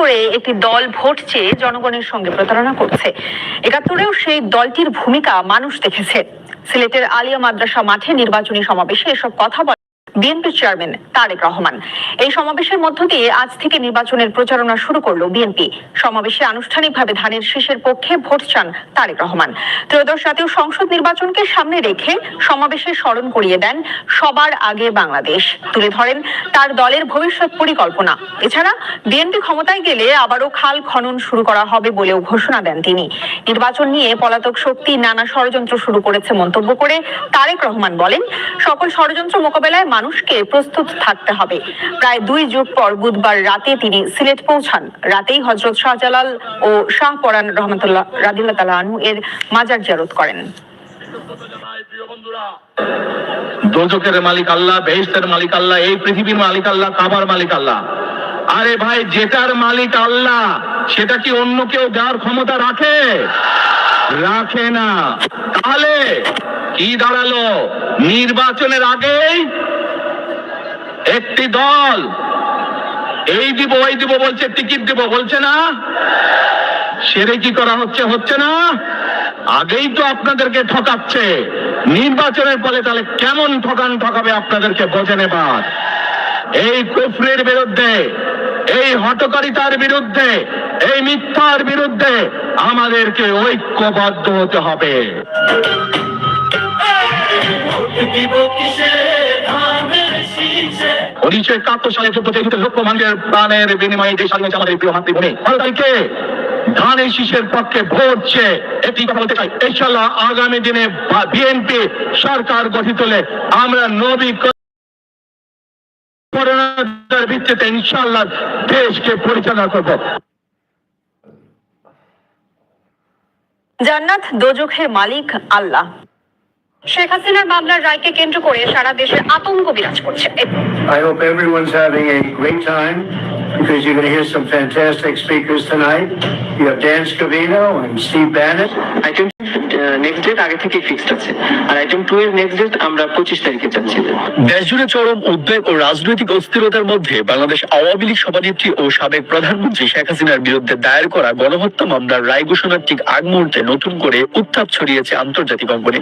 করে একটি দল ভোট চেয়ে জনগণের সঙ্গে প্রতারণা করছে। একাত্তরেও সেই দলটির ভূমিকা মানুষ দেখেছে। সিলেটের আলিয়া মাদ্রাসা মাঠে নির্বাচনী সমাবেশে এসব কথা বিএনপি চেয়ারম্যান তারেক রহমান। এই সমাবেশের মধ্য দিয়ে আজ থেকে নির্বাচনের প্রচারণা শুরু করল বিএনপি। সমাবেশে আনুষ্ঠানিকভাবে ধানের শীষের পক্ষে ভোট চান তারেক রহমান। ত্রয়োদশ জাতীয় সংসদ নির্বাচনকে সামনে রেখে সমাবেশে স্মরণ করিয়ে দেন সবার আগে বাংলাদেশ। তুলে ধরেন তার দলের ভবিষ্যৎ পরিকল্পনা। এছাড়া বিএনপি ক্ষমতায় গেলে আবারও খাল খনন শুরু করা হবে বলেও ঘোষণা দেন তিনি। নির্বাচন নিয়ে পলাতক শক্তি নানা ষড়যন্ত্র শুরু করেছে মন্তব্য করে তারেক রহমান বলেন, সকল ষড়যন্ত্র মোকাবেলায় মানুষকে প্রস্তুত থাকতে হবে। প্রায় দুই যুগ পর বুধবার রাতে তিনি সিলেট পৌঁছান। রাতেই হজরত শাহজালাল ও শাহ পরান রহমতুল্লাহ রাদিল্লাহ তালা আনহু এর মাজার জিয়ারত করেন। দোজকের মালিক আল্লাহ বেহেস্তের মালিক আল্লাহ, এই পৃথিবীর মালিক আল্লাহ, কাবার মালিক আল্লাহ। আরে ভাই, যেটার মালিক আল্লাহ, সেটা কি অন্য কেউ দেওয়ার ক্ষমতা রাখে? রাখে না। তাহলে কি দাঁড়াল? নির্বাচনের আগেই একটি দল। এই দিব, ওই দিব, বলছে, টিকিট দিব, বলছে না। সেরে কি করা হচ্ছে হচ্ছে না? আগেই তো আপনাদেরকে ঠকাচ্ছে। নির্বাচনের ফলে তাহলে কেমন ঠকান ঠকাবে আপনাদেরকে বোঝে নেবার এই কুফরের বিরুদ্ধে, এই হটকারিতার বিরুদ্ধে, এই মিথ্যার বিরুদ্ধে আমাদেরকে ঐক্যবদ্ধ হতে হবে। প্রাণের বিনিময়ে আমাদের প্রিয় মাতৃভূমি পক্ষে ভোট একটি কথা বলতে চাই। ইনশাল্লাহ আগামী দিনে বিএনপি সরকার গঠিত হলে আমরা নবী করোনার ভিত্তিতে ইনশাল্লাহ দেশকে পরিচালনা করব। জান্নাত দোজখের মালিক আল্লাহ। শেখ হাসিনার মামলার রায়কে কেন্দ্র করে সারা দেশে আতঙ্ক বিরাজ করছে। I hope everyone's having a great time. Because you're going to hear some fantastic speakers tonight. You have Dan Scavino and Steve Bannon. Item next date আগে ফিক্সড আছে আর আইটেম টু এর নেক্সট ডেট আমরা পঁচিশ তারিখে চাচ্ছি চরম উদ্বেগ ও রাজনৈতিক অস্থিরতার মধ্যে বাংলাদেশ আওয়ামী লীগ সভানেত্রী ও সাবেক প্রধানমন্ত্রী শেখ হাসিনার বিরুদ্ধে দায়ের করা গণহত্যা মামলার রায় ঘোষণার ঠিক আগ মুহূর্তে নতুন করে উত্তাপ ছড়িয়েছে আন্তর্জাতিক অঙ্গনে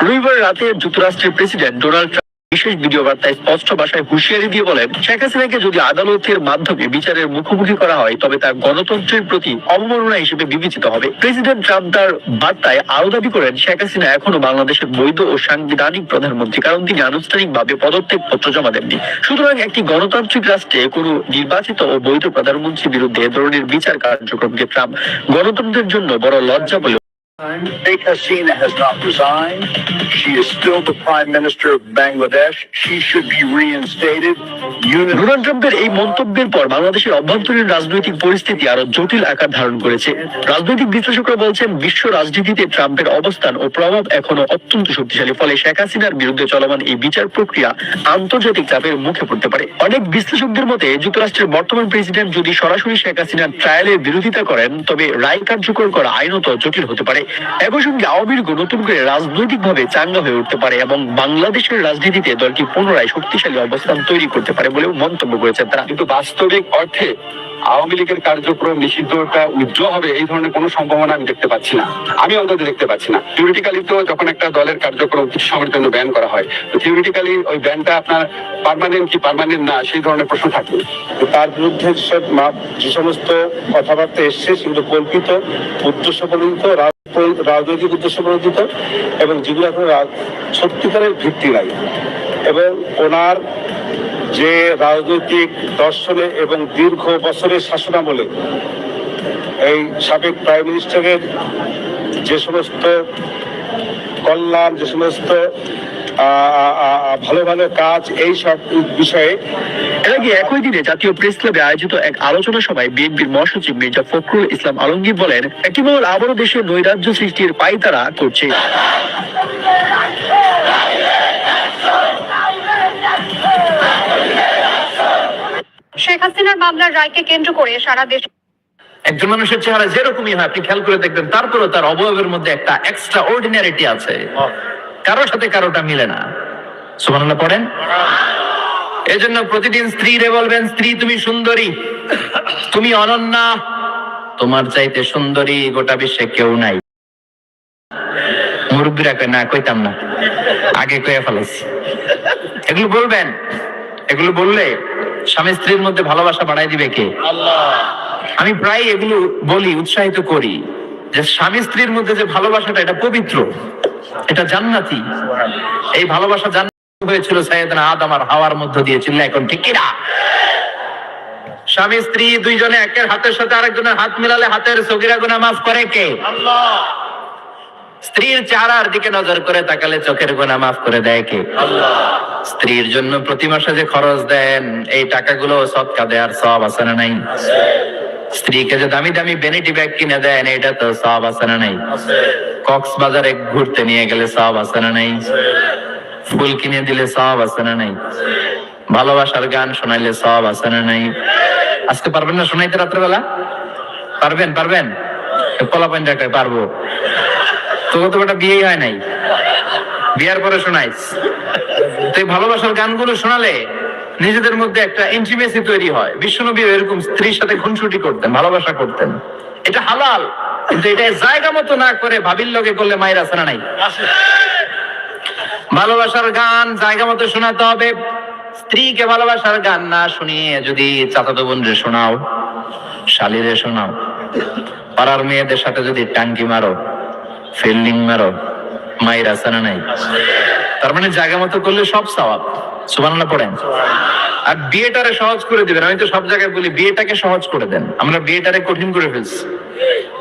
রবিবার রাতে যুক্তরাষ্ট্রের প্রেসিডেন্ট ডোনাল্ড ট্রাম্প বিশেষ ভিডিও বার্তায় স্পষ্ট ভাষায় হুঁশিয়ারি দিয়ে বলেন, শেখ হাসিনাকে যদি আদালতের মাধ্যমে বিচারের মুখোমুখি করা হয়, তবে তা গণতন্ত্রের প্রতি অবমাননা হিসেবে বিবেচিত হবে। প্রেসিডেন্ট ট্রাম্প তার বার্তায় আরও দাবি করেন, শেখ হাসিনা এখনও বাংলাদেশের বৈধ ও সাংবিধানিক প্রধানমন্ত্রী, কারণ তিনি আনুষ্ঠানিকভাবে পদত্যাগ পত্র জমা দেননি। সুতরাং একটি গণতান্ত্রিক রাষ্ট্রে কোনো নির্বাচিত ও বৈধ প্রধানমন্ত্রীর বিরুদ্ধে এ ধরনের বিচার কার্যক্রমকে ট্রাম্প গণতন্ত্রের জন্য বড় লজ্জা বলে Sheikh Hasina has not resigned. She is still the Prime Minister of Bangladesh. She should be reinstated. Donald ট্রাম্পের এই মন্তব্যের পর বাংলাদেশের অভ্যন্তরীণ রাজনৈতিক পরিস্থিতি আরও জটিল আকার ধারণ করেছে রাজনৈতিক বিশ্লেষকরা বলছেন, বিশ্ব রাজনীতিতে ট্রাম্পের অবস্থান ও প্রভাব এখনও অত্যন্ত শক্তিশালী, ফলে শেখ হাসিনার বিরুদ্ধে চলমান এই বিচার প্রক্রিয়া আন্তর্জাতিক চাপের মুখে পড়তে পারে অনেক বিশ্লেষকদের মতে, যুক্তরাষ্ট্রের বর্তমান প্রেসিডেন্ট যদি সরাসরি শেখ হাসিনার ট্রায়ালের বিরোধিতা করেন, তবে রায় কার্যকর করা আইনত জটিল হতে পারে একই সঙ্গে আওয়ামী লীগ নতুন করে রাজনৈতিকভাবে চাঙ্গা হয়ে উঠতে পারে এবং বাংলাদেশের রাজনীতিতে দলটি পুনরায় শক্তিশালী অবস্থান তৈরি করতে পারে বলেও মন্তব্য করেছেন তারা। কিন্তু বাস্তবিক অর্থে আওয়ামী লীগের কার্যক্রম নিষিদ্ধটা উজ্জ্বল হবে এই ধরনের কোনো সম্ভাবনা আমি দেখতে পাচ্ছি না। আমি অন্তত দেখতে পাচ্ছি না। থিওরিটিক্যালি তো যখন একটা দলের কার্যক্রম সময়ের জন্য ব্যান করা হয় তো থিওরিটিক্যালি ওই ব্যানটা আপনার পার্মানেন্ট কি পার্মানেন্ট না সেই ধরনের প্রশ্ন থাকবে। তার বিরুদ্ধে যে সমস্ত কথাবার্তা এসছে সেগুলো কল্পিত উদ্দেশ্য রাজনৈতিক উদ্দেশ্য প্রণোদিত এবং যেগুলো এখন সত্যিকারের ভিত্তি নাই। এবং ওনার যে রাজনৈতিক দর্শনে এবং দীর্ঘ বছরের শাসনামলে এই সাবেক প্রাইম মিনিস্টারের যে সমস্ত কল্যাণ, যে সমস্ত ভালো ভালো কাজ এই সব বিষয়ে। এর আগে একই দিনে জাতীয় প্রেস ক্লাবে আয়োজিত এক আলোচনা সভায় বিএনপির মহাসচিব মির্জা ফখরুল ইসলাম আলমগীর বলেন একটি মহল আবারও দেশে নৈরাজ্য সৃষ্টির পায়তারা করছে। শেখ হাসিনার মামলার রায়কে কেন্দ্র করে সারা দেশ একজন মানুষের চেহারা যেরকমই হয় আপনি খেয়াল করে দেখবেন তারপরেও তার অবয়বের মধ্যে একটা এক্সট্রা অর্ডিনারিটি আছে কারোর সাথে কারোটা মিলে না। সুবহানাল্লাহ পড়েন। এজন্য প্রতিদিন স্ত্রীরে বলবেন স্ত্রী তুমি সুন্দরী তুমি অনন্যা তোমার চাইতে সুন্দরী গোটা বিশ্বে কেউ নাই। মুরব্বীরা কয় না কইতাম না। আগে কয়ে ফেলাইছি। এগুলো বলবেন? এগুলো বললে স্বামী স্ত্রীর মধ্যে ভালোবাসা বাড়াই দিবে কে? আমি প্রায় এগুলো বলি উৎসাহিত করি। যে স্বামী স্ত্রীর মধ্যে যে ভালোবাসাটা, এটা পবিত্র, এটা জান্নাতি। এই ভালোবাসা জান্নাত হয়েছিল সাইয়েদনা আদম আর হাওয়ার মধ্য দিয়ে ছিল এখন, ঠিক কিনা স্বামী, স্ত্রী দুইজনে একের হাতের সাথে আরেকজনের হাত মিলালে হাতের সগিরা গুনা মাফ করে কে? স্ত্রীর চেহারার দিকে নজর করে তাকালে চোখের গোনা মাফ করে দেয় কে? স্ত্রীর জন্য প্রতি মাসে যে খরচ দেন, এই টাকাগুলো সৎকা দেওয়ার সব আছে না নাই? স্ত্রীকে যে দামি দামি বেনিটি ব্যাগ কিনে দেন এটা তো সব আছে না নাই? কক্সবাজারে ঘুরতে নিয়ে গেলে সব আছে না নাই? ফুল কিনে দিলে সব আছে না নাই? ভালোবাসার গান শোনাইলে সব আছে না নাই? আজকে পারবেন না শোনাইতে রাত্রেবেলা? পারবেন পারবেন? কলা পাইন পারব। তোকে তো একটা বিয়েই হয় নাই। বিয়ার পরে শোনাইস। তুই ভালোবাসার গানগুলো শোনালে নিজেদের মধ্যে একটা ইন্টিমেসি তৈরি হয়। বিশ্বনবী এরকম স্ত্রীর সাথে খুনসুটি করতেন, ভালোবাসা করতেন। এটা হালাল, কিন্তু এটা জায়গা মতো না করে ভাবির লগে করলে মায়ের আসে না নাই। ভালোবাসার গান জায়গা মতো শোনাতে হবে। স্ত্রীকে ভালোবাসার গান না শুনিয়ে যদি চাচাতো বোনরে শোনাও, শালিরে শোনাও, পাড়ার মেয়েদের সাথে যদি টাঙ্কি মারো, ফিল্ডিং মারো, মায়ের আছে না নাই। তার মানে জায়গা মতো করলে সব স্বভাব সুবানা পড়েন। আর বিয়েটারে সহজ করে দিবেন। আমি তো সব জায়গায় বলি বিয়েটাকে সহজ করে দেন। আমরা বিয়েটারে কঠিন করে ফেলছি।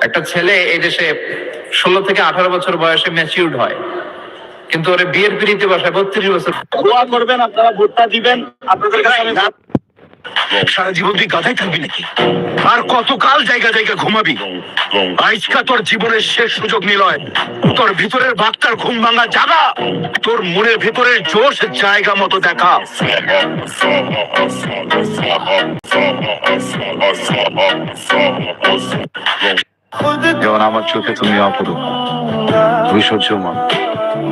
একটা ছেলে এই দেশে ষোলো থেকে আঠারো বছর বয়সে ম্যাচিউর্ড হয়। কিন্তু ওরা বিয়ের পিড়িতে বসায় বত্রিশ বছর। দোয়া করবেন আপনারা ভোটটা দিবেন। আপনাদের কাছে আমি সারা জীবন তুই গাধাই থাকবি নাকি? আর কতকাল জায়গা জায়গা ঘুমাবি? আজকা তোর জীবনের শেষ সুযোগ নিলয়। তোর ভিতরের বাক্তার ঘুম ভাঙা জাগা। তোর মনের ভিতরের জোশ জায়গা মতো দেখা। যেমন আমার চোখে তুমি অপরূপ। তুমি সহ্যমান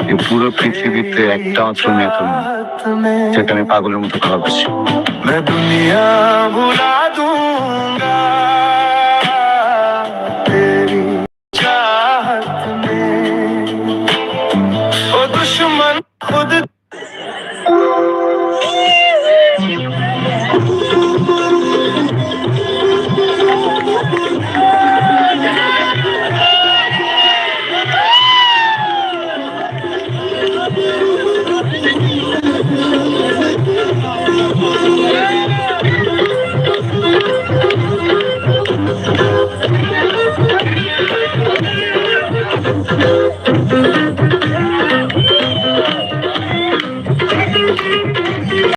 এই পুরো পৃথিবীতে একটা মাত্র মেয়ে তুমি। যেটা আমি পাগলের মতো ভাবছি मैं